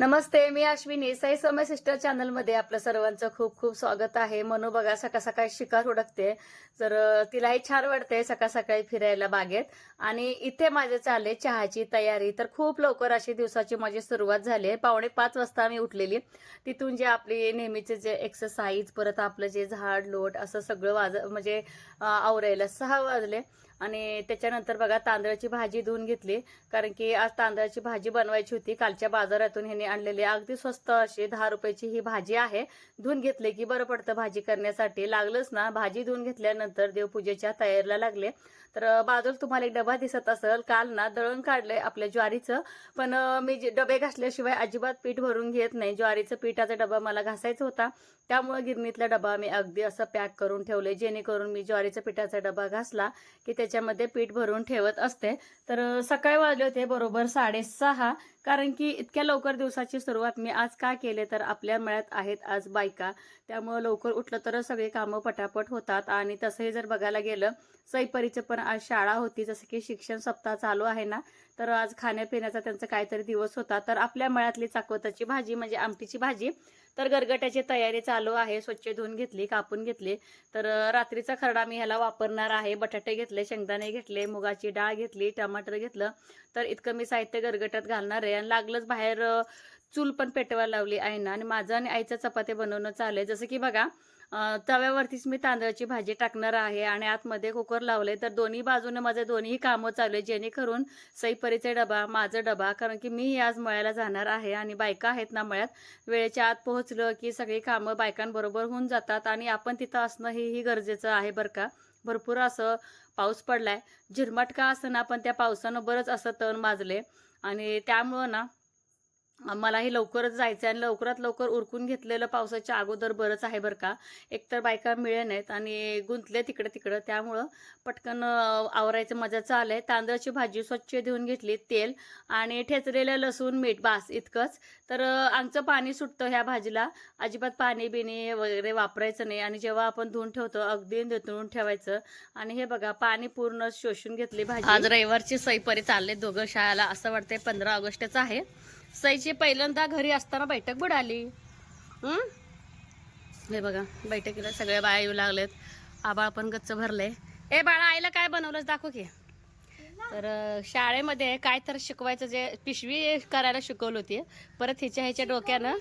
नमस्ते मी अश्विनी. साई समय सिस्टर चॅनलमध्ये आपलं सर्वांचं खूप खूप स्वागत आहे. मनू बघा सकाळ सकाळी शिकार उडकते तर तिलाही छान वाटते सकाळ सकाळी फिरायला बागेत. आणि इथे माझे चालले चहाची तयारी. तर खूप लवकर अशी दिवसाची माझी सुरुवात झाली आहे. पावणे पाच वाजता मी उठलेली. तिथून जे आपली नेहमीचे जे एक्सरसाइज परत आपलं जे झाड लोट असं सगळं वाज म्हणजे आवरायला सहा वाजले. आणि त्याच्यानंतर बघा तांदळाची भाजी धुवून घेतली. कारण की आज तांदळाची भाजी बनवायची होती. कालच्या बाजारातून ह्याने आणलेली अगदी स्वस्त अशी दहा रुपयाची ही भाजी आहे. धुवून घेतली की बरं पडतं भाजी करण्यासाठी. लागलंच ना. भाजी धुवून घेतल्यानंतर देवपूजेच्या तयारीला लागले. तर बाजूला तुम्हाला एक डबा दिसत असेल. काल ना दळण काढलंय आपल्या ज्वारीचं. पण मी जे डबे घासल्याशिवाय अजिबात पीठ भरून घेत नाही. ज्वारीचं पिठाचा डबा मला घासायचा होता. त्यामुळे गिरणीतला डबा मी अगदी असं पॅक करून ठेवले जेणेकरून मी ज्वारीचा पिठाचा डबा घासला की त्या त्याच्यामध्ये पीठ भरून ठेवत असते. तर सकाळी वाजले होते बरोबर साडेसहा. कारण की इतक्या लवकर दिवसाची सुरुवात मी आज का केले तर आपल्या मळ्यात आहेत आज बायका. त्यामुळं लवकर उठलं तर सगळी कामं पटापट होतात. आणि तसंही जर बघायला गेलं सईपरीचं पण आज शाळा होती. जसं की शिक्षण सप्ताह चालू आहे ना तर आज खाण्यापिण्याचा त्यांचा काहीतरी दिवस होता. तर आपल्या मळ्यातली चाकवताची भाजी म्हणजे आमटीची भाजी तर गरगट्याची तयारी चालू आहे. स्वच्छ धुवून घेतली कापून घेतली. तर रात्रीचा खरडा मी ह्याला वापरणार आहे. बटाटे घेतले शेंगदाणे घेतले मुगाची डाळ घेतली टमाटर घेतलं. तर इतकं मी साहित्य गरगट्यात घालणार आहे. आणि लागलंच बाहेर चूल पण पेटवायला लावली आहे ना आणि माझं आणि आईचं चपाती बनवणं चालू आहे. जसं की बघा तव्यावरतीच मी तांदळाची भाजी टाकणार आहे आणि आतमध्ये कुकर लावले तर दोन्ही बाजूने माझे दोन्ही कामं चालू आहे जेणेकरून सईपरीचे डबा माझं डबा कारण की मी आज मळ्याला जाणार आहे आणि बायका आहेत ना मळ्यात वेळेच्या आत पोहोचलं की सगळी कामं बायकांबरोबर होऊन जातात आणि आपण तिथं असणं हेही गरजेचं आहे बरं का. भरपूर असं पाऊस पडलाय. झिरमट का असं ना पण त्या पावसानं बरंच असं तण माजले आणि त्यामुळं ना मलाही लवकरच जायचं आहे आणि लवकरात लवकर उरकून घेतलेलं पावसाच्या अगोदर बरंच आहे बरं का. एकतर बायका मिळे नाहीत आणि गुंतले तिकडं तिकडं. त्यामुळं पटकन आवरायचं मजा आलं आहे तांदळाची भाजी स्वच्छ देऊन घेतली तेल आणि ठेचलेलं लसूण मीठ बास इतकंच. तर आमचं पाणी सुटतं ह्या भाजीला. अजिबात पाणी बिणी वगैरे वापरायचं नाही आणि जेव्हा आपण धुवून ठेवतो अगदी धुतून ठेवायचं. आणि हे बघा पाणी पूर्ण शोषून घेतली भाजी. आज रविवारची सैपरी चालले दोघं शाळेला. असं वाटतंय पंधरा ऑगस्टच आहे. सईची पहिल्यांदा घरी असताना बैठक बुडाली. हे? बघा बैठकीला सगळ्या बाया येऊ लागलेत. आबाळ पण गच्च भरले ए बाळा आईला काय बनवलंच दाखव की. तर शाळेमध्ये काय तर शिकवायचं जे पिशवी करायला शिकवलं होती. परत हिच्या ह्याच्या डोक्यानं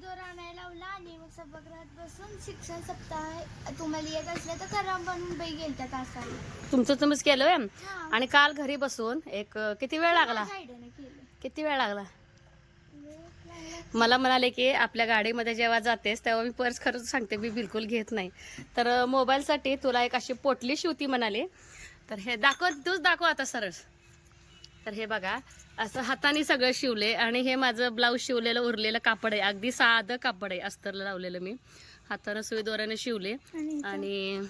आणायला लावला आणि मग सभागृहात बसून शिक्षण सप्ताह तुम्हाला येत असलं तर करा बनवून बाई गेलत्या तासाला. तुमचं तुम्हीच केलं व्हय? हा. आणि काल घरी बसून एक अं, किती वेळ लागला? साईडने केलं. किती वेळ लागला? वेळ लागला. मला म्हणाले की आपल्या गाडीमध्ये जेव्हा जातेस तेव्हा मी पर्स खरंच सांगते मी बिलकुल घेत नाही. तर अं, मोबाईलसाठी तुला एक अशी पोटली शिवती म्हणाली. तर हे दाखव तूच दाखव आता सरळ. तर हे बघा असं हाताने सगळं शिवले आणि हे माझं ब्लाऊज शिवलेलं उरलेलं कापड आहे. अगदी साधं कापड आहे अस्तरला लावलेलं मी. हातानं सुई दोऱ्याने शिवले. आणि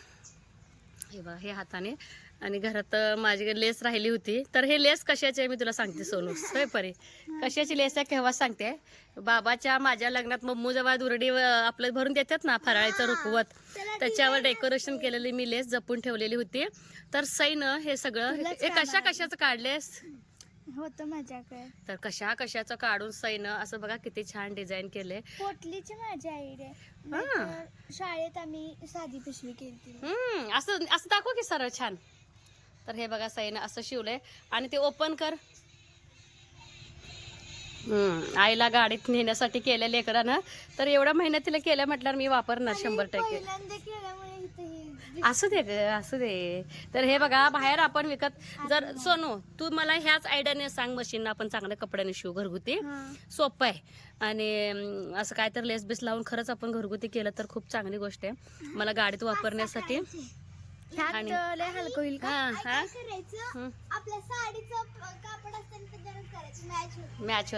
हे बघा हे हाताने. आणि घरात माझी लेस राहिली होती. तर हे लेस कशाची आहे मी तुला सांगते सोनू. होय परे. कशाची लेस आहे केव्हा सांगते? बाबाच्या माझ्या लग्नात मम्मू जेव्हा दुरडी आपलं भरून देतात ना फराळीचं रुकवत. त्याच्यावर डेकोरेशन केलेली मी लेस जपून ठेवलेली होती. तर सईनं हे सगळं हे कशा. कशाचं काढलेस? होतं माझ्याकडे. तर कशा कशाचं काढून सईनं असं बघा किती छान डिझाईन केले पोटलीची माझी आयडिया शाळेत आम्ही साधी पिशवी केली हम्म असं असं दाखव की सरळ छान. तर हे बघा साईनं असं शिवलंय. आणि ते ओपन कर. हम्म आईला गाडीत नेण्यासाठी केल्या लेकरानं. तर एवढ्या मेहनतीला केल्या म्हटल्यावर मी वापरणार शंभर टक्के पहिल्यांदा केल्यामुळे इथं हे असू दे ग असू दे. तर हे बघा बाहेर आपण विकत जर सोनू तू मला ह्याच आयडियाने सांग मशीन आपण चांगल्या कपड्याने शिव घरगुती. सोपं आहे. आणि असं काय तर लेस बिस लावून खरंच आपण घरगुती केलं तर खूप चांगली गोष्ट आहे. मला गाडीत वापरण्यासाठी आणि- लय हलकं होईल का? हा हा. काय करायचं हं. आपल्या साडीचं प- कापड असतं तर त्यानं करायचं मॅच होत. मॅच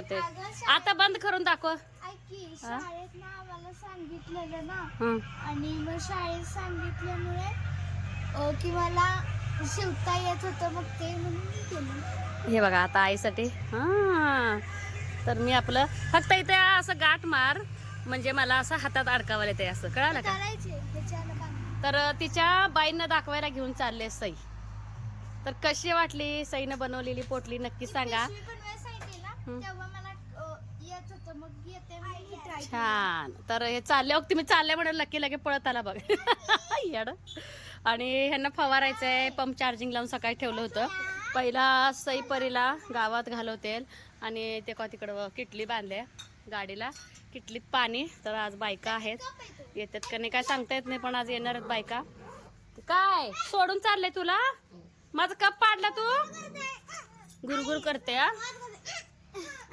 आता बंद करून दाखव. ऐक की शाळेत ना आम्हाला सांगितलेलं ना हं. आणि मग शाळेत सांगितल्यामुळे अ, की मला शिवता येत होतं मग ते म्हणून मी केलं हे बघा आता आईसाठी. हा. तर मी आपलं फक्त इथे असं गाठ मार म्हणजे मला असं हातात अडकावायला येते असं. कळालं का? करायचे. तर तिच्या बाईंना दाखवायला घेऊन चालले सई. तर कशी वाटली सईनं बनवलेली पोटली नक्की सांगा. छान. तर हे चालले अगदी मी चालले म्हणून लकी लगे पळत आला बघ. येड. आणि ह्यांना फवारायचं आहे पंप चार्जिंग लावून सकाळी ठेवलं होतं. पहिला सईपरीला गावात घालवते आणि ते का तिकडं किटली बांधले गाडीला किटलीत पाणी. तर आज बायका आहेत. येतात का नाही काय सांगता येत नाही पण आज येणार आहेत बायका. काय? सोडून चालले तुला? माझा कप पाडला तू? गुरगुर करते हा?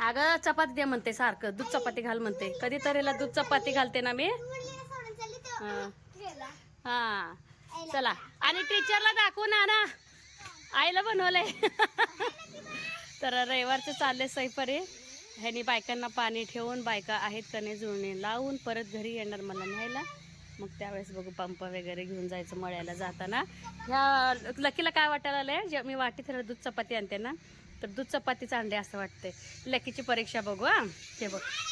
अगं चपाती दे म्हणते सारखं. दूध चपाती घाल म्हणते. कधी तरीला दूध चपाती घालते ना मी. हा. हा. चला. आणि टीचरला दाखवू ना ना. आईला बनवलंय. तर रविवारचं चालले सैपरी ह्यानी बायकांना पाणी ठेवून बायका आहेत का नाही जुळणे लावून परत घरी येणार मला न्यायला. मग त्यावेळेस बघू पंप वगैरे घेऊन जायचं मळ्याला जाताना. ह्या लकीला काय वाटायला आलं जे मी वाटी थोडं दूध चपाती आणते ना तर दूध चपातीच आणले असं वाटते लकीची परीक्षा बघू हा. ते बघ.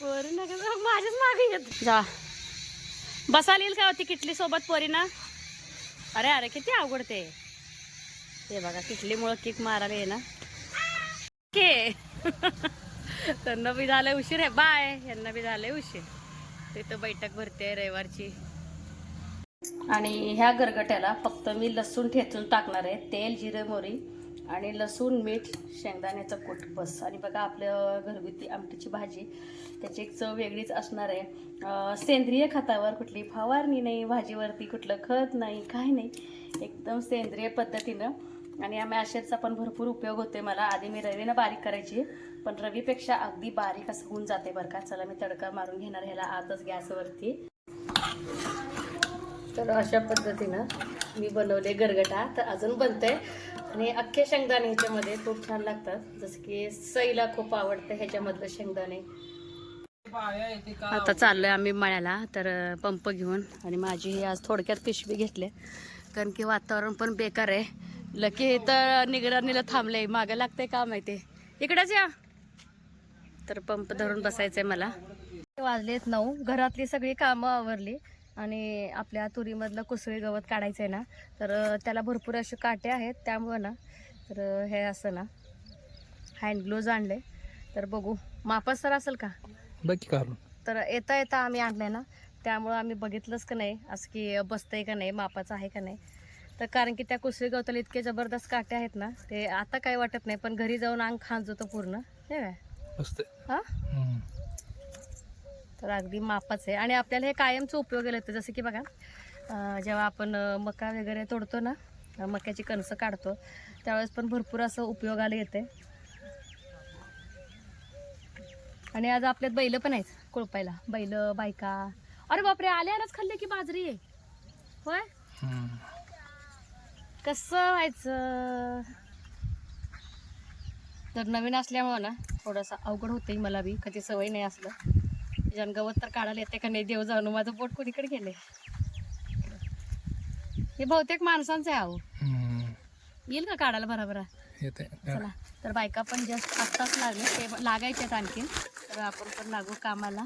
पोरी नका माझ्याच मागे येत. जा. बसायला येईल का होती किटली सोबत पोरीना? अरे अरे किती अवघड ते. हे बघा किटलीमुळं किक मारायला ये ना के. त्यांना बी झालंय उशीर आहे. बाय. यांना बी झालंय उशीर. तिथं बैठक भरते रविवारची. आणि ह्या गरगट्याला फक्त मी लसूण ठेचून टाकणार आहे. तेल जिरे मोरी आणि लसूण मीठ शेंगदाण्याचं कूट बस. आणि बघा आपलं घरगुती आमटीची भाजी त्याची एक चव वेगळीच असणार आहे. सेंद्रिय खतावर कुठली फवारणी नाही भाजीवरती कुठलं खत नाही काही नाही. एकदम सेंद्रिय पद्धतीनं आणि या मॅशरचा पण भरपूर उपयोग होते मला. आधी मी रवीनं बारीक करायची पण रवीपेक्षा अगदी बारीक असं होऊन जाते बरं का. चला मी तडका मारून घेणार ह्याला आतच गॅसवरती. तर अशा पद्धतीनं मी बनवले गरगटा तर अजून बनते आणि अख्खे शेंगदाणे ह्याच्यामध्ये खूप छान लागतात. जसं की सईला खूप आवडतं ह्याच्यामधलं शेंगदाणे. आता चाललोय आम्ही मळ्याला. तर पंप घेऊन. आणि माझी ही आज थोडक्यात पिशवी घेतली कारण की वातावरण पण बेकार आहे. लकी तर निगराणीला थांबले मागं लागतंय का माहिती? इकडेच या. तर पंप धरून बसायचंय मला. वाजलेत नऊ. घरातली सगळी कामं आवरली. आणि आपल्या तुरीमधलं कुसळी गवत काढायचं आहे ना तर त्याला भरपूर असे काटे आहेत. त्यामुळं ना तर हे असं ना हँड ग्लोव्ज आणले. तर बघू. मापास तर असेल का? बघ तर येता येता आम्ही आणलंय ना त्यामुळं आम्ही बघितलंच का नाही असं की बसतंय का नाही मापाचं आहे का नाही. तर कारण की त्या कुसळी गवताला इतके जबरदस्त काटे आहेत ना ते आता काही वाटत नाही पण घरी जाऊन अंग खांजतो पूर्ण. हे काय? मस्त हा? हम्म. तर अगदी मापाच आहे. आणि आपल्याला हे कायमचं उपयोगाला येतं जसं की बघा जेव्हा आपण मका वगैरे तोडतो ना मक्याची कणसं काढतो त्यावेळेस पण भरपूर असं उपयोगाला येते. आणि आज आपल्यात बैल पण आहेत कोळपायला. बैल बायका. अरे बापरे आल्यालाच खाल्ले की बाजरी. आहे होय. कसं व्हायचं? तर नवीन असल्यामुळं ना थोडंसं अवघड होतंय मला बी. कधी सवय नाही असलं. त्याच्यानं गवत तर काढायला येते का नाही देव जाऊन माझं बोट कोणीकडे गेले हे बहुतेक माणसांचं आहे अहो. हम्म. येईल का काढायला बरोबर येते चला. तर बायका पण जस्ट आत्ताच लागले. ते लागायचे आहेत आणखीन. तर आपण पण लागू कामाला.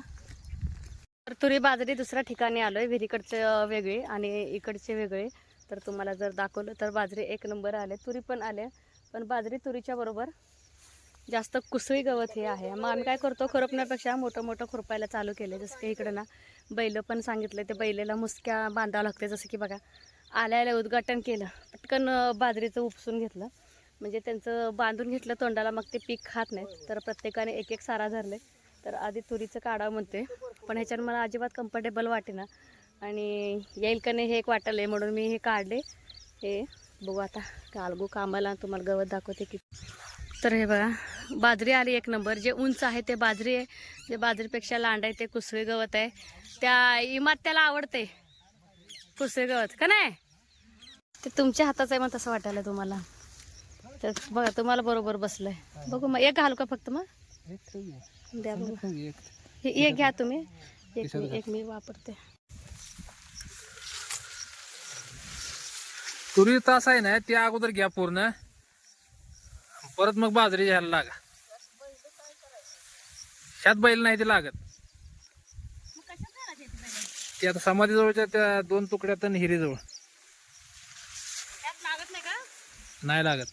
तर तुरी बाजरी दुसऱ्या ठिकाणी आलोय. विहिरीकडचे वेगळे आणि इकडचे वेगळे. तर तुम्हाला जर दाखवलं तर बाजरी एक नंबर आले तुरी पण आले. पण बाजरी तुरीच्या बरोबर जास्त कुसळी गवत हे आहे. मग आम्ही काय करतो खुरपण्यापेक्षा मोठं मोठं खुरपायला चालू केलं जसं की इकडं ना बैलं पण सांगितलं ते बैलेला मुसक्या बांधावं लागते जसं की बघा आल्याला उद्घाटन केलं. पटकन बाजरीचं उपसून घेतलं. म्हणजे त्यांचं बांधून घेतलं तोंडाला मग ते पीक खात नाहीत. तर प्रत्येकाने एक एक सारा धरले. तर आधी तुरीचं काढावं म्हणते पण ह्याच्यानं मला अजिबात कम्फर्टेबल वाटेना. आणि येईल का नाही हे एक वाटलं आहे म्हणून मी हे काढले. हे बघू आता कालगू कामाला तुम्हाला गवत दाखवते की. तर हे बघा बाजरी आली एक नंबर. जे उंच आहे ते बाजरी आहे. जे बाजरीपेक्षा लांड आहे ते कुसळी गवत आहे. त्या इमात त्याला आवडते. कुसळी गवत का नाही? ते तुमच्या हाताचं आहे मग तसं वाटायला तुम्हाला. तर बघा तुम्हाला बरोबर बसलंय. बघू मग एक घालू का फक्त मग? द्या बघू. हे एक घ्या तुम्ही. एक मी एक मी वापरते. तुरी तास आहे ना ते अगोदर घ्या पूर्ण. परत मग बाजरी घ्यायला लागा. ह्यात बैल नाही ते लागत. ते आता समाधीजवळच्या त्या दोन तुकड्यात आणि हिरीजवळ नाही लागत.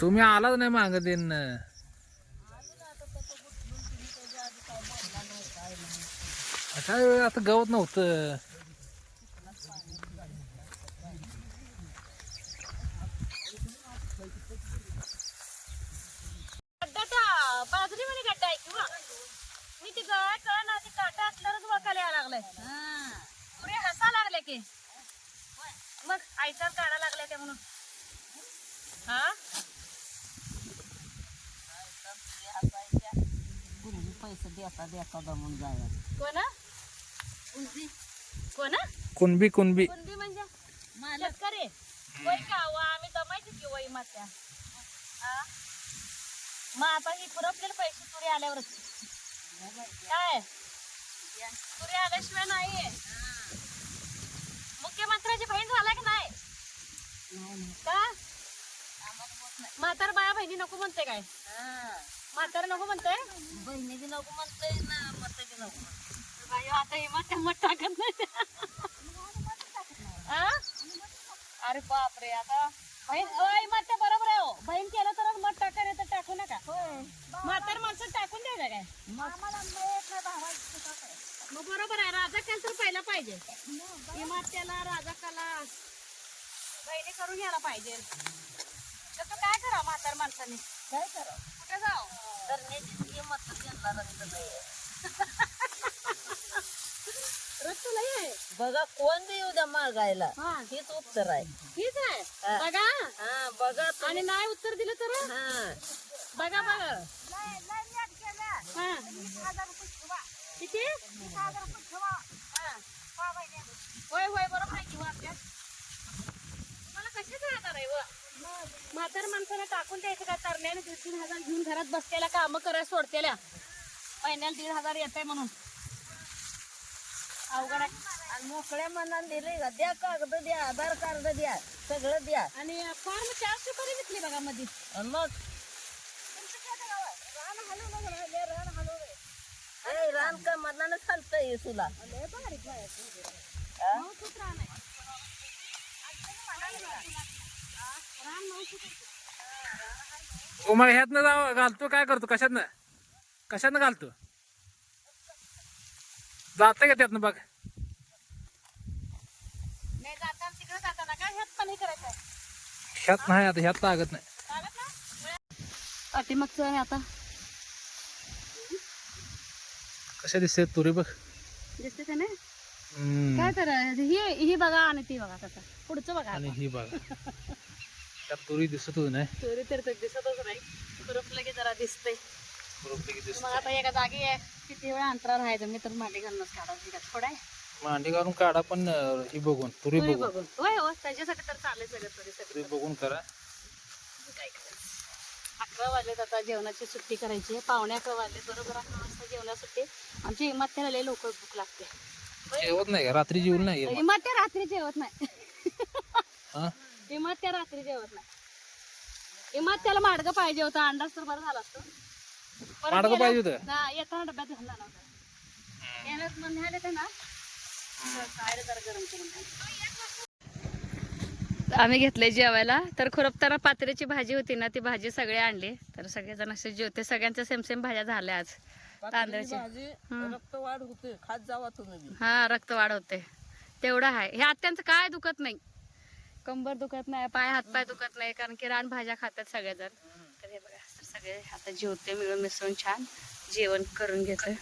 तुम्ही आलाच नाही मागं देणं. पुरे हसा लागले की. मग आईचा काढा लागलाय ते म्हणून. हा? पैसे देता देता दमून जाया कोण? कोण कुणबी कुणबी. कुणबी म्हणजे? शेतकरी वय का वा आम्ही दमायची की वय मात्या. हा? मग आता ही पैसे तुरी आल्यावरच काय? तुरी आल्याशिवाय नाही मुख्यमंत्र्याची बहीण झाला की नाही? का? म्हातार बाया बहिणी नको म्हणते काय? म्हातार नको म्हणते बहिणी नको म्हणतोय ना मत नको म्हणतोय. आता हे टाकत नाही. हा? अरे बापरे आता बहीण मत ते बरोबर आहे हो. बहीण केलं तर मत टाका नाही तर टाकू नका. म्हातार माणसं टाकून द्यायला काय? मग बरोबर आहे राजा केलं तर पहिला पाहिजे. इमात्याला राजा कला बहिणी करून घ्यायला पाहिजे. तसं काय करा म्हातार माणसाने? काय करा कुठे जाऊ करण्याची मत त्यांना रक्त नाही आहे बघा कोण बी येऊ द्या मागायला? हा. हेच उत्तर आहे. ठीक आहे. हा. बघा. हा बघा तुम्ही. आणि नाही उत्तर दिलं तर? हा. बघा बघा. हा. किती? हा. होय होय बरोबर आहे किंवा आपल्या तुम्हाला कशाच राहणार आहे व? म्हातार माणसाला टाकून द्यायचं का? तरण्याने दीड तीन हजार घेऊन घरात बसलेल्या कामं करायला सोडतेल्या. महिन्याला दीड हजार येत आहे म्हणून. अवघड आहे. आणि मोकळ्या मनात दिले का? द्या कागद द्या आधार कार्ड द्या सगळं द्या. आणि फॉर्म चारशे पर्यंत विकली बघा मध्ये आणि मग? ए, रान का मनानं चालतंय तुला. हा? मग ह्यातनं जाव घालतो काय करतो? कशातनं? कशातनं घालतो? जाते का त्यातनं बघ. नाही जाता तिकडे जाताना काय ह्यात पण करायचं आहे? ह्यात नाही आता ह्यात लागत नाही. पाठीमागचं आणि आता. कशा दिसते तुरी बघ. दिसते का नाही? हम्म. काय तर ही ही बघा आणि ती बघा कसं पुढचं बघा आणि ही बघा. त्यात तुरी दिसत होती नाही. चोरी तर तर दिसतच नाही. खुरप लगे जरा दिसत मग आता एका जागी आहे किती वेळा अंतरावर राहायचं मी तर मांडी घालूनच काढायची का थोडा आहे. मांडी घालून काढा पण अं, ही बघून तुरी बघून. बघून. होय हो त्याच्यासाठी तर चालेल सगळं बघून करा. काय करायचं? अकरा वाजलेत आता जेवणाची सुट्टी करायची. आहे पावणे अकरा वाजले बरोबर अकरा वाजता जेवणा सुट्टी. आमच्या इमात्याला लय लवकर भूक लागते. जेवत नाही का? रात्री जेवलं नाही का? इमात्या रात्री जेवत नाही. हा? इमात्या रात्री जेवत नाही. इमात्याला माडगं पाहिजे होतं. अंडाच तर बरं झालं असतं. परत पाहिजे होतं? हा, डब्यात घालणार न्यायला येते ना. तर काय जरा गरम करून आम्ही घेतले जेवायला. तर खुरपताना पात्र्याची भाजी होती ना ती भाजी सगळे आणली. तर सगळेजण असे जेवते. सगळ्यांच्या सेम सेम भाज्या झाल्या आज. तांदळाची. हम्म. रक्त वाढ होते. खात जावा तुम्ही बी. हा रक्त वाढवते तेवढं आहे. हे आत्यांचं काय दुखत नाही. कंबर दुखत नाही पाय हातपाय दुखत नाही कारण की रान भाज्या खातात सगळेजण. आता जेवते मिळून मिसळून छान जेवण करून घेतोय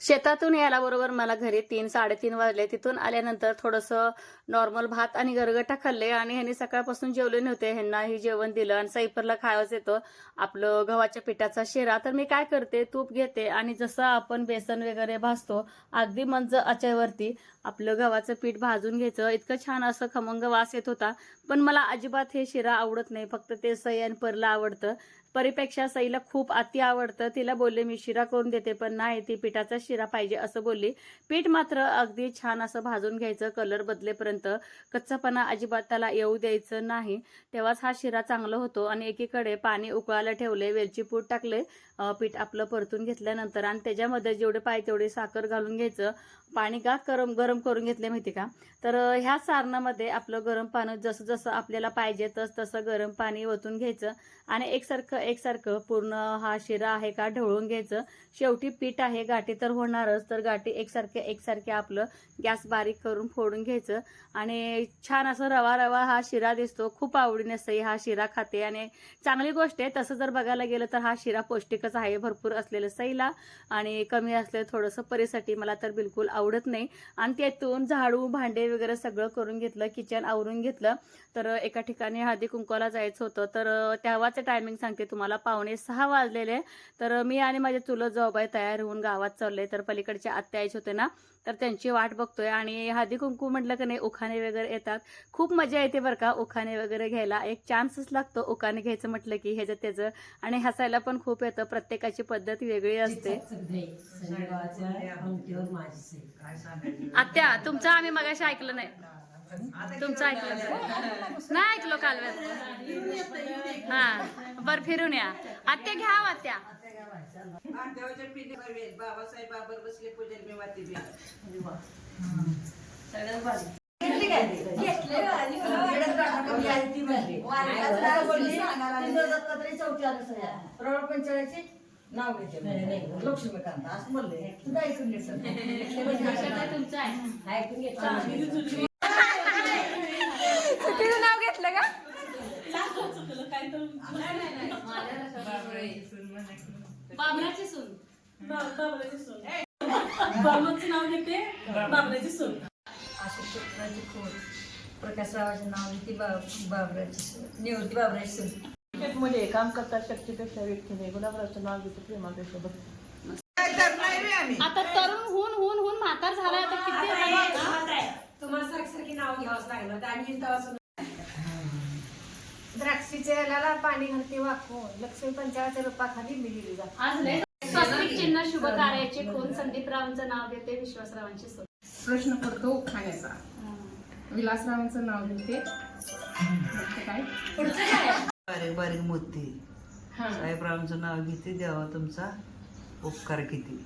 शेतातून यायला बरोबर मला घरी तीन साडेतीन वाजले. तिथून आल्यानंतर थोडंसं नॉर्मल भात आणि गरगटा खाल्ले आणि ह्यांनी सकाळपासून जेवले नव्हते. ह्यांना हे जेवण दिलं आणि सैपरला खायच येतो. आपलं गव्हाच्या पिठाचा शिरा. तर मी काय करते? तूप घेते आणि जसं आपण बेसन वगैरे भाजतो अगदी मंज आच्यावरती आपलं गव्हाचं पीठ भाजून घ्यायचं. इतकं छान असं खमंग वास येत होता. पण मला अजिबात हे शिरा आवडत नाही. फक्त ते सई आणि परला आवडतं. परीपेक्षा सईला खूप अति आवडतं. तिला बोलले मी शिरा करून देते पण नाही ती पिठाचा शिरा पाहिजे असं बोलली. पीठ मात्र अगदी छान असं भाजून घ्यायचं कलर बदलेपर्यंत. कच्चापणा अजिबात त्याला येऊ द्यायचं नाही. तेव्हाच हा शिरा चांगला होतो आणि एकीकडे पाणी उकळायला ठेवले वेलची पूड टाकले पीठ आपलं परतून घेतल्यानंतर आणि त्याच्यामध्ये जेवढे पाहिजे तेवढे साखर घालून घ्यायचं. पाणी का गरम गरम करून घेतले माहिती का? तर ह्या सारणामध्ये आपलं गरम पाणी जसं जसं आपल्याला पाहिजे तस तसं गरम पाणी ओतून घ्यायचं. आणि एकसारखं एकसारखं पूर्ण हा शिरा आहे का ढवळून घ्यायचं. शेवटी पीठ आहे गाठी तर होणारच. तर गाठी एकसारखे एकसारखे आपलं गॅस बारीक करून फोडून घ्यायचं. आणि छान असं रवा रवा हा शिरा दिसतो. खूप आवडीने सई हा शिरा खाते. आणि चांगली गोष्ट आहे तसं जर बघायला गेलं तर हा शिरा पौष्टिक पौष्टिकच आहे भरपूर असलेलं सैला आणि कमी असलेलं थोडंसं परीसाठी मला तर बिलकुल आवडत नाही. आणि त्यातून झाडू भांडे वगैरे सगळं करून घेतलं किचन आवरून घेतलं. तर एका ठिकाणी हळदी कुंकवाला जायचं होतं. तर तेव्हाचं टायमिंग सांगते तुम्हाला. पावणे सहा वाजलेले. तर मी आणि माझ्या चुलत जाऊबाई तयार होऊन गावात चालले तर पलीकडचे आत्या यायचे होते ना तर त्यांची वाट बघतोय. आणि हळदी कुंकू म्हटलं का नाही उखाणे वगैरे येतात. खूप मजा येते बरं का उखाणे वगैरे घ्यायला. एक चान्सच लागतो उखाणे घ्यायचं म्हटलं की ह्याचं त्याचं. आणि हसायला पण खूप येतं. प्रत्येकाची पद्धत वेगळी असते. आत्या तुमचं आम्ही मगाशी ऐकलं नाही. तुमचं ऐकलं नाही. नाही ऐकलो काल हा बर फिरून या. आत्या घ्या आत्या. पिंडी बाबासाहेब बाबर बसले पूजन मी वाटी बी नाव घेते लक्ष्मीकांत असं म्हणले तुझं ऐकून घेतलं. तुमचं आहे. ऐकून घेतलं तिचं नाव घेतलं का बाबराची सून. अशोक चित्राची खोड प्रकाशरावाचे नाव घेते बाबराची सून. निवृत्ती बाबराची सून. मध्ये काम करतात शक्तीपेक्षा व्यक्तीने गुलाबरावचं नाव घेतो प्रेमापेक्षा बघ. आता तरुण हुन हुन हुन म्हातार झालाय आता किती द्राक्षीच्या याला पाणी घालते वाकून. लक्ष्मी पंचाळाच्या रूपाखाली मिली जाते. स्वस्तिक चिन्ह शुभ कार्याचे खून संदीप रावांचं नाव घेते विश्वासरावांची प्रश्न पडतो खाण्याचा विलासरावांचं नाव घेते काय? बारीक बारीक मोती. साहेबरावांचं नाव घेते देवा तुमचा उपकार किती.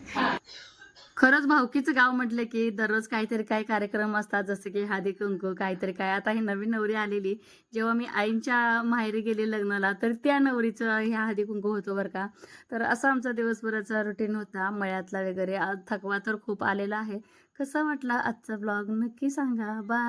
खरंच भावकीचं गाव म्हटलं की दररोज काहीतरी काही कार्यक्रम असतात जसं की हादी कुंकू काहीतरी काय. आता ही नवीन नवरी आलेली. जेव्हा मी आईंच्या माहेरी गेले लग्नाला तर त्या नवरीचं हे हादी कुंकू होतो बरं का. तर असा आमचा दिवसभराचा रुटीन होता. मळ्यातला वगैरे आज थकवा तर खूप आलेला आहे. कसा वाटला आजचा ब्लॉग नक्की सांगा. बाय